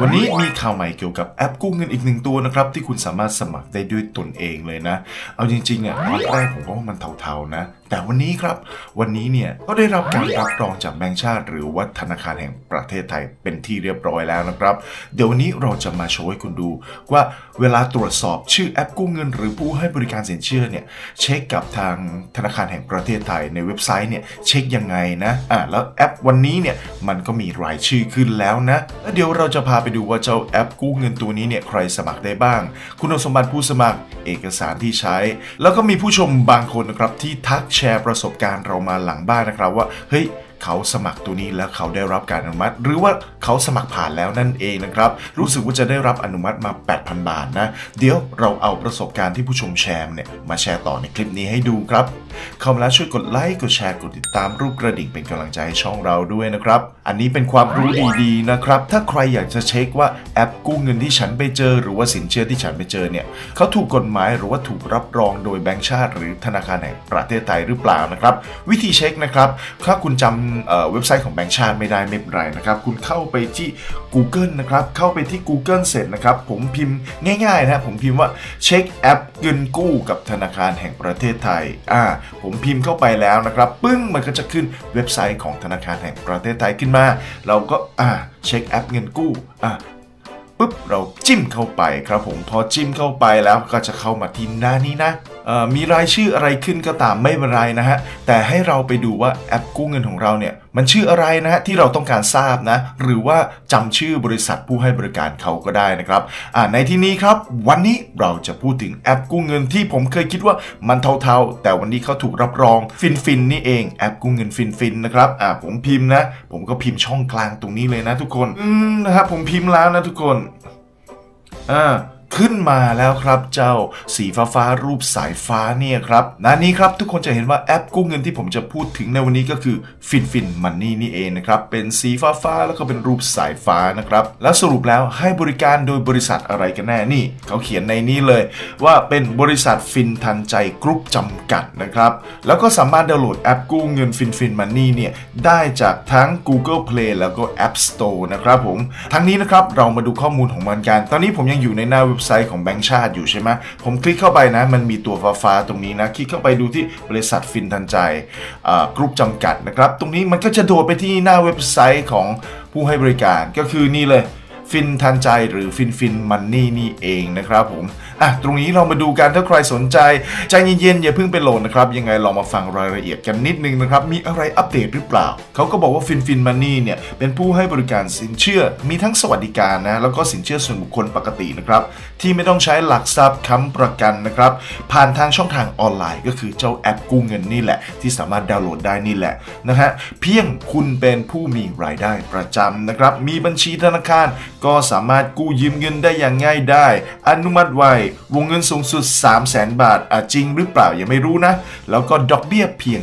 วันนี้มีข่าวใหม่เกี่ยวกับแอปกู้เงินอีกหนึ่งตัวนะครับ ที่คุณสามารถสมัครได้ด้วยตนเองเลยนะ เอาจริงๆอะตอนแรกผมก็ว่ามันเทาๆนะ แต่วันนี้ครับ วันนี้เนี่ยก็ได้รับการรับรองจากแบงก์ชาติ หรือว่าธนาคารแห่งประเทศไทยเป็นที่เรียบร้อยแล้วนะครับ เดี๋ยววันนี้เราจะมาโชว์ให้คุณดู ว่าเวลาตรวจสอบชื่อแอปกู้เงิน หรือผู้ให้บริการสินเชื่อเนี่ยเช็คกับทางธนาคารแห่งประเทศไทยในเว็บไซต์เนี่ยเช็คยังไงนะอ่าแล้วแอปวันนี้เนี่ยมันก็มีรายชื่อขึ้นแล้วนะแล้วเดี๋ยวเราจะพาไปดูว่าเจ้าแอปกู้เงินตัวนี้เนี่ยใครสมัครได้บ้าง คุณสมบัติผู้สมัคร เอกสารที่ใช้ แล้วก็มีผู้ชมบางคนนะครับที่ทักแชร์ประสบการณ์เรามาหลังบ้านนะครับว่าเฮ้ย เขาสมัครตัวนี้แล้วเขาได้รับการอนุมัติ หรือว่าเขาสมัครผ่านแล้วนั่นเองนะครับ รู้สึกว่าจะได้รับอนุมัติมา 8,000 บาทนะ เดี๋ยวเราเอาประสบการณ์ที่ผู้ชมแชร์เนี่ยมาแชร์ต่อในคลิปนี้ให้ดูครับ เข้ามาแล้วช่วยกดไลค์กดแชร์กดติดตามรูปกระดิ่งเป็นกำลังใจให้ช่องเราด้วยนะครับ อันนี้เป็นความรู้ดีๆนะครับ ถ้าใครอยากจะเช็คว่าแอปกู้เงินที่ฉันไปเจอ หรือว่าสินเชื่อที่ฉันไปเจอเนี่ยเขาถูกกฎหมายหรือว่าถูกรับรองโดยแบงก์ชาติ หรือธนาคารแห่งประเทศไทยหรือเปล่านะครับ วิธีเช็คนะครับ ถ้าคุณจำเว็บไซต์ของแบงก์ชาติไม่ได้ไม่เป็นไรนะครับ คุณเข้าไปที่ Google นะครับ เข้าไปที่ Google เสร็จนะครับ ผมพิมพ์ง่ายๆนะผมพิมพ์ว่าเช็คแอปเงินกู้กับธนาคารแห่งประเทศไทยอ่าผมพิมพ์เข้าไปแล้วนะครับ ปึ้งมันก็จะขึ้นเว็บไซต์ของธนาคารแห่งประเทศไทยขึ้นมา เราก็อ่าเช็คแอปเงินกู้อ่าปุ๊บเราจิ้มเข้าไปครับผมพอจิ้มเข้าไปแล้วก็จะเข้ามาที่หน้านี้นะ มีรายชื่ออะไรขึ้นก็ตามไม่เป็นไรนะฮะ แต่ให้เราไปดูว่าแอปกู้เงินของเราเนี่ยมันชื่ออะไรนะฮะที่เราต้องการทราบนะ หรือว่าจำชื่อบริษัทผู้ให้บริการเขาก็ได้นะครับอ่าในที่นี้ครับ วันนี้เราจะพูดถึงแอปกู้เงินที่ผมเคยคิดว่ามันเทาๆ แต่วันนี้เขาถูกรับรองฟินฟินนี่เองแอปกู้เงินฟินฟินนะครับอ่าผมพิมพ์นะ ผมก็พิมพ์ช่องกลางตรงนี้เลยนะทุกคนอืมนะครับผมพิมพ์แล้วนะทุกคนอ่า ขึ้นมาแล้วครับเจ้าสีฟ้าฟ้ารูปสายฟ้าเนี่ยครับนานี้ครับทุกคนจะเห็นว่าแอปกู้เงินที่ผมจะพูดถึงในวันนี้ก็คือฟินฟินมันนี่นี่เองนะครับเป็นสีฟ้าฟ้าๆแล้วก็เป็นรูปสายฟ้านะครับแล้วสรุปแล้วให้บริการโดยบริษัทอะไรกันแน่นี่ เขาเขียนในนี้เลย ว่าเป็นบริษัทฟินทันใจกรุ๊ปจำกัดนะครับแล้วก็สามารถดาวน์โหลดแอปกู้เงินฟินฟินมันนี่เนี่ยได้จากทั้ง Google Play แล้วก็ App Store นะครับผมทั้งนี้นะครับเรามาดูข้อมูลของมันกัน ตอนนี้ผมยังอยู่ในหน้าเว็บไซต์ของแบงก์ชาติอยู่ใช่ไหมผมคลิกเข้าไปนะมันมีตัวฟ้าๆตรงนี้นะคลิกเข้าไปดูที่บริษัทฟินทันใจกรุ๊ปจำกัดนะครับ ตรงนี้มันก็จะโดดไปที่หน้าเว็บไซต์ของผู้ให้บริการก็คือนี่เลย ฟินทันใจหรือฟินฟินมันนี่นี่เองนะครับผมอะตรงนี้เรามาดูกันถ้าใครสนใจใจเย็นๆอย่าเพิ่งไปโหลดนะครับ ยังไงลองมาฟังรายละเอียดกันนิดนึงนะครับ มีอะไรอัปเดตหรือเปล่า เขาก็บอกว่าฟินฟินมันนี่เนี่ยเป็นผู้ให้บริการสินเชื่อ มีทั้งสวัสดิการนะแล้วก็สินเชื่อส่วนบุคคลปกตินะครับที่ไม่ต้องใช้หลักทรัพย์ค้ำประกันนะครับผ่านทางช่องทางออนไลน์ก็คือเจ้าแอปกู้เงินนี่แหละ ที่สามารถดาวน์โหลดได้นี่แหละนะฮะเพียงคุณเป็นผู้มีรายได้ประจำนะครับมีบัญชีธนาคารก็สามารถกู้ยืมเงินได้อย่างง่ายได้ อนุมัติไววงเงินสูงสุด 3 0 0แสนบาทอาจจริงหรือเปล่ายังไม่รู้นะ แล้วก็ดอกเบี้ยเพียง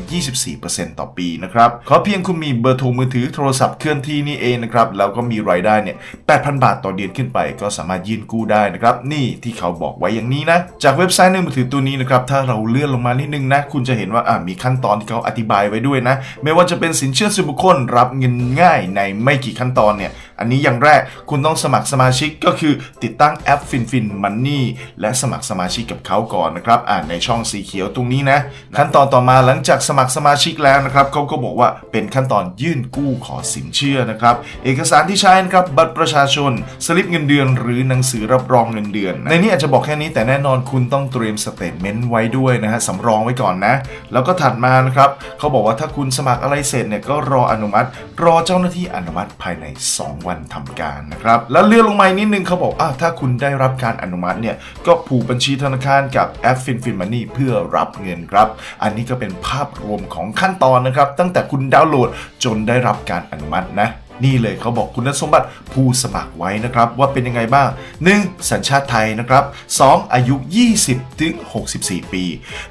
24%ต่อปีนะครับขอเพียงคุณมีเบอร์โทรมือถือโทรศัพท์เคลื่อนที่นี่เองนะครับแล้วก็มีรายได้เนี่ย 8,000 บาทต่อเดือนขึ้นไป ก็สามารถยื่นกู้ได้นะครับนี่ที่เขาบอกไว้อย่างนี้นะ จากเว็บไซต์ในมือถือตัวนี้นะครับถ้าเราเลื่อนลงมานิดนึงนะ คุณจะเห็นว่าอ่ามีขั้นตอนที่เขาอธิบายไว้ด้วยนะ ไม่ว่าจะเป็นสินเชื่อส่วนบุคคลรับเงินง่ายในไม่กี่ขั้นตอนเนี่ยอันนี้อย่างแรกคุณต้องสมัครสมาชิกก็คือติดตั้งแอป FinFin Money และสมัครสมาชิกกับเขาก่อนนะครับอ่านในช่องสีเขียวตรงนี้นะ ขั้นตอนต่อมาหลังจากสมัครสมาชิกแล้วนะครับเขาก็บอกว่าเป็นขั้นตอนยื่นกู้ขอสินเชื่อนะครับ เอกสารที่ใช้นะครับบัตรประชาชน สลิปเงินเดือน หรือหนังสือรับรองเงินเดือน ในนี้อาจจะบอกแค่นี้แต่แน่นอนคุณต้องเตรียมสเตทเมนต์ไว้ด้วยนะฮะสำรองไว้ก่อนนะ แล้วก็ถัดมานะครับเขาบอกว่าถ้าคุณสมัครอะไรเสร็จเนี่ยก็รออนุมัติ รอเจ้าหน้าที่อนุมัติภายใน 2 วันทำการนะครับแล้วเลื่อนลงมาอีกนิดนึงเขาบอกอ่าถ้าคุณได้รับการอนุมัติเนี่ยก็ผูกบัญชีธนาคารกับแอปฟินฟินมันนี่เพื่อรับเงินครับ อันนี้ก็เป็นภาพรวมของขั้นตอนนะครับ ตั้งแต่คุณดาวน์โหลดจนได้รับการอนุมัตินะ นี่เลยเขาบอกคุณสมบัติผู้สมัครไว้นะครับ ว่าเป็นยังไงบ้าง 1. สัญชาติไทยนะครับ 2. อายุ 20 ถึง 64 ปี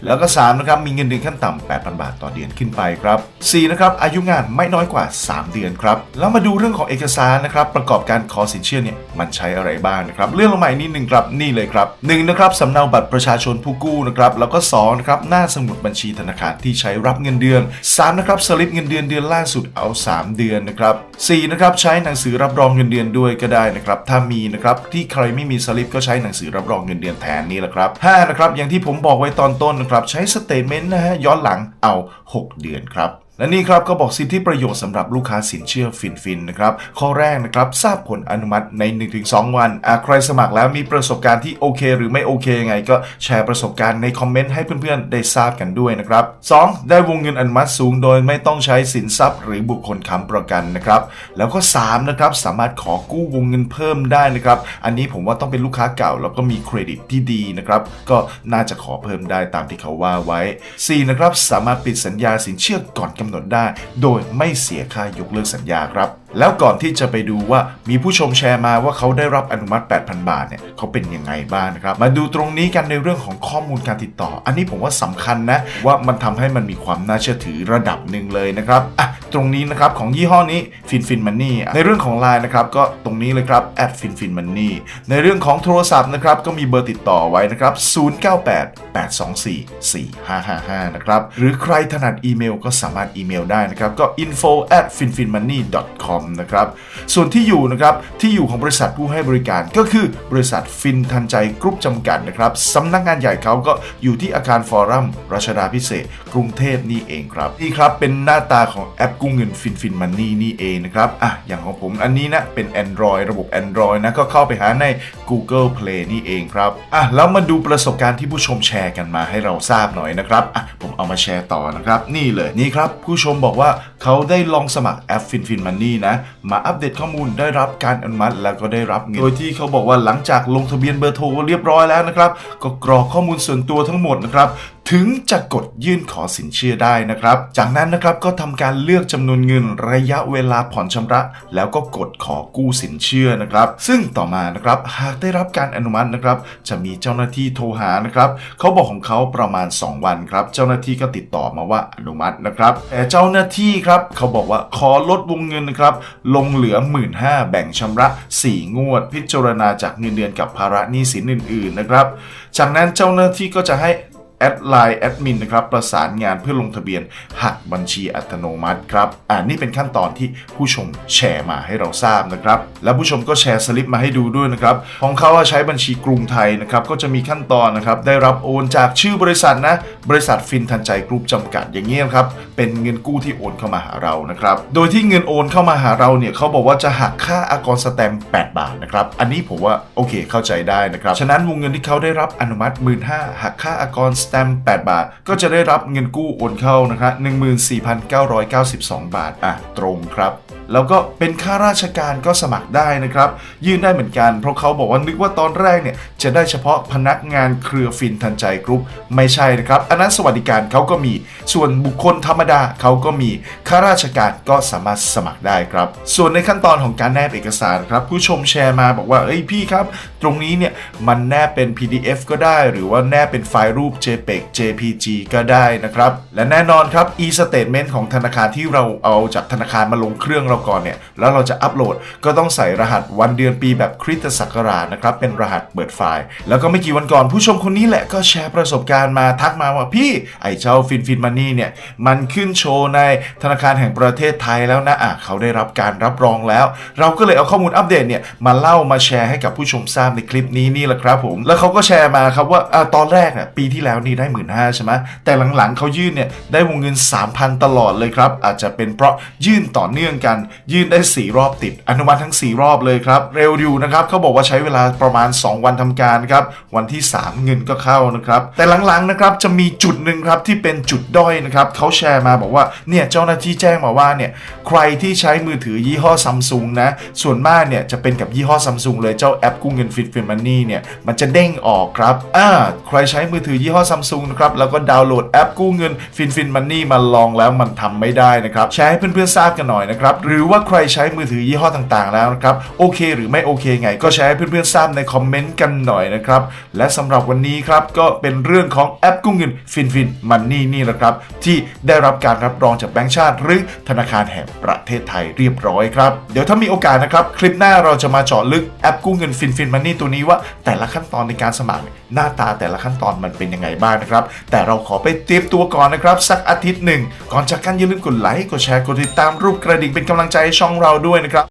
แล้วก็ 3. นะครับ มีเงินเดือนขั้นต่ำ 8,000 บาทต่อเดือนขึ้นไปครับ 4. นะครับ อายุงานไม่น้อยกว่า 3 เดือนครับ แล้วมาดูเรื่องของเอกสารนะครับ ประกอบการขอสินเชื่อเนี่ย มันใช้อะไรบ้างนะครับ เรื่องลงมาอีกนิดหนึ่งครับ นี่เลยครับ 1. นะครับสำเนาบัตรประชาชนผู้กู้นะครับ แล้วก็ 2. นะครับ หน้าสมุดบัญชีธนาคารที่ใช้รับเงินเดือน 3. นะครับ สลิปเงินเดือนเดือนล่าสุดเอา 3 เดือนนะครับ4 4นะครับใช้หนังสือรับรองเงินเดือนด้วยก็ได้นะครับถ้ามีนะครับที่ใครไม่มีสลิปก็ใช้หนังสือรับรองเงินเดือนแทนนี่แหละครับ5นะครับอย่างที่ผมบอกไว้ตอนต้นนะครับใช้สเตทเมนต์นะฮะย้อนหลังเอา 6 เดือนครับ และนี่ครับก็บอกสิทธิประโยชน์สำหรับลูกค้าสินเชื่อฟินฟินนะครับข้อแรกนะครับทราบผลอนุมัติใน 1-2 วันอะใครสมัครแล้วมีประสบการณ์ที่โอเค หรือไม่โอเคยังไง ก็แชร์ประสบการณ์ในคอมเมนต์ให้เพื่อนๆ ได้ทราบกันด้วยนะครับ 2. ได้วงเงินอนุมัติสูงโดยไม่ต้องใช้สินทรัพย์ หรือบุคคลค้ำประกันนะครับแล้วก็3นะครับสามารถขอกู้วงเงินเพิ่มได้นะครับอันนี้ผมว่าต้องเป็นลูกค้าเก่า แล้วก็มีเครดิตที่ดีนะครับก็น่าจะขอเพิ่มได้ตามที่เขาว่าไว้ 4. นะครับสามารถปิดสัญญาสินเชื่อก่อนกำำหนดได้ โดยไม่เสียค่ายกเลิกสัญญาครับแล้วก่อนที่จะไปดูว่ามีผู้ชมแชร์มาว่าเขาได้รับอนุมัติ 8,000 บาทเนี่ยเขาเป็นยังไงบ้างนะครับ มาดูตรงนี้กันในเรื่องของข้อมูลการติดต่อ อันนี้ผมว่าสำคัญนะ ว่ามันทำให้มันมีความน่าเชื่อถือระดับหนึ่งเลยนะครับอะตรงนี้นะครับของยี่ห้อนี้ฟินฟินมันนี่ในเรื่องของ Line นะครับก็ตรงนี้เลยครับแอดฟินฟินมันนี่ในเรื่องของโทรศัพท์นะครับก็มีเบอร์ติดต่อไว้นะครับ 098 824 4555 นะครับหรือใครถนัดอีเมลก็สามารถอีเมลได้นะครับก็ info at finfinmoney.com com นะครับ ส่วนที่อยู่นะครับ ที่อยู่ของบริษัทผู้ให้บริการก็คือบริษัทฟินทันใจกรุ๊ปจำกัดนะครับสำนักงานใหญ่เขาก็อยู่ที่อาคารฟอรัมรัชดาพิเศษ กรุงเทพนี่เองครับนี่ครับเป็นหน้าตาของแอปกู้เงินฟินฟินมันนี่นี่เองนะครับอะอย่างของผมอันนี้นะเป็น Android ระบบ Android นะก็เข้าไปหาใน Google Play นี่เองครับอะแล้วมาดูประสบการณ์ที่ผู้ชมแชร์กันมาให้เราทราบหน่อยนะครับอะผมเอามาแชร์ต่อนะครับ นี่เลยนี่ครับ ผู้ชมบอกว่าเขาได้ลองสมัครแอปฟินฟินมันนี่นะ มาอัปเดตข้อมูลได้รับการอนุมัติแล้วก็ได้รับเงิน โดยที่เขาบอกว่าหลังจากลงทะเบียนเบอร์โทรเรียบร้อยแล้วนะครับ ก็กรอกข้อมูลส่วนตัวทั้งหมดนะครับ ถึงจะกดยื่นขอสินเชื่อได้นะครับ จากนั้นนะครับก็ทำการเลือกจำนวนเงินระยะเวลาผ่อนชำระ แล้วก็กดขอกู้สินเชื่อนะครับ ซึ่งต่อมานะครับหากได้รับการอนุมัตินะครับ จะมีเจ้าหน้าที่โทรหานะครับเขาบอกของเขาประมาณ 2 วันครับ เจ้าหน้าที่ก็ติดต่อมาว่าอนุมัตินะครับแต่เจ้าหน้าที่ครับเขาบอกว่าขอลดวงเงินนะครับลงเหลือ 1 5ื่นแบ่งชำระ 4 งวด พิจารณาจากเงินเดือนกับภาระหนี้สินอื่น ๆ นะครับ จากนั้นเจ้าหน้าที่ก็จะให้ แอดไลน์แอดมินนะครับประสานงานเพื่อลงทะเบียนหักบัญชีอัตโนมัติครับอ่านี่เป็นขั้นตอนที่ผู้ชมแชร์มาให้เราทราบนะครับ แล้วผู้ชมก็แชร์สลิปมาให้ดูด้วยนะครับของเขาใช้บัญชีกรุงไทยนะครับก็จะมีขั้นตอนนะครับได้รับโอนจากชื่อบริษัทนะบริษัทฟินทันใจกรุ๊ปจำกัดอย่างเงี้ยครับเป็นเงินกู้ที่โอนเข้ามาหาเรานะครับโดยที่เงินโอนเข้ามาหาเราเนี่ยเขาบอกว่าจะหักค่าอากรสแตมป์8บาทนะครับอันนี้ผมว่าโอเคเข้าใจได้นะครับฉะนั้นวงเงินที่เขาได้รับอนุมัติ 1 5ื่นหักค่าอากรสแตมป์8บาท ก็จะได้รับเงินกู้โอนเข้านะครับ14,992 บาท อะ ตรงครับ แล้วก็เป็นข้าราชการก็สมัครได้นะครับ ยื่นได้เหมือนกัน เพราะเขาบอกว่านึกว่าตอนแรกเนี่ยจะได้เฉพาะพนักงานเครือฟินทันใจกรุ๊ปไม่ใช่นะครับอันนั้นสวัสดิการเขาก็มีส่วนบุคคลธรรมดาเขาก็มีข้าราชการก็สามารถสมัครได้ครับ ส่วนในขั้นตอนของการแนบเอกสารครับ ผู้ชมแชร์มาบอกว่าเอ้ยพี่ครับ ตรงนี้เนี่ยมันแนบเป็น PDF ก็ได้ หรือว่าแนบเป็นไฟล์รูป JPEG JPG ก็ได้นะครับ และแน่นอนครับ e-statement ของธนาคารที่เราเอาจากธนาคารมาลงเครื่องเราก่อนเนี่ยแล้วเราจะอัปโหลดก็ต้องใส่รหัสวันเดือนปีแบบคริสตศักราชนะครับเป็นรหัสเปิดไฟล์ แล้วก็ไม่กี่วันก่อนผู้ชมคนนี้แหละก็แชร์ประสบการณ์มาทักมาว่าพี่ไอ้เจ้าฟินฟินมันนี่เนี่ยมันขึ้นโชว์ในธนาคารแห่งประเทศไทยแล้วนะอะเขาได้รับการรับรองแล้ว เราก็เลยเอาข้อมูลอัปเดตเนี่ยมาเล่ามาแชร์ให้กับผู้ชมทราบในคลิปนี้นี่แหละครับผมแล้วเขาก็แชร์มาครับว่าอะตอนแรกเนี่ยปีที่แล้วนี่ได้หมื่นห้าใช่ไหมแต่หลังๆเขายื่นเนี่ยได้วงเงิน 3,000 ตลอดเลยครับอาจจะเป็นเพราะยื่นต่อเนื่องกันยื่นได้ 4 รอบติด อนุมัติทั้ง 4 รอบเลยครับ เร็วอยู่นะครับเขาบอกว่าใช้เวลาประมาณ 2 วันทำการครับ วันที่ 3 เงินก็เข้านะครับ แต่หลังๆนะครับจะมีจุดหนึ่งครับที่เป็นจุดด้อยนะครับเขาแชร์มาบอกว่าเนี่ยเจ้าหน้าที่แจ้งมาว่าเนี่ยใครที่ใช้มือถือยี่ห้อซัมซุงนะส่วนมากเนี่ยจะเป็นกับยี่ห้อซัมซุงเลยเจ้าแอปกู้เงินฟิตฟินมันนี่เนี่ยมันจะเด้งออกครับอ่าใครใช้มือถือยี่ห้อซัมซุงนะครับแล้วก็ดาวน์โหลดแอปกู้เงินฟินฟินมันนี่มาลองแล้วมันทำไม่ได้นะครับแชร์ให้เพื่อนๆทราบกันหน่อยนะครับหรือือว่าใครใช้มือถือยี่ห้อต่างๆ แล้วนะครับ โอเคหรือไม่โอเคไง ก็แชร์ให้เพื่อนๆทราบในคอมเมนต์กันหน่อยนะครับ และสำหรับวันนี้ครับ ก็เป็นเรื่องของแอปกู้เงินฟินฟินมันนี่นี่แหละครับ ที่ได้รับการรับรองจากแบงก์ชาติ หรือธนาคารแห่งประเทศไทยเรียบร้อยครับเดี๋ยวถ้ามีโอกาสนะครับ คลิปหน้าเราจะมาเจาะลึกแอปกู้เงินฟินฟินมันนี่ตัวนี้ว่าแต่ละขั้นตอนในการสมัครหน้าตาแต่ละขั้นตอนมันเป็นยังไงบ้างนะครับ แต่เราขอไปเตรียมตัวก่อนนะครับ สักอาทิตย์หนึ่งก่อนจากกันอย่าลืมกดไลค์กดแชร์กดติดตามรูปกระดิ่งเป็นกำลังใจให้ช่องเราด้วยนะครับ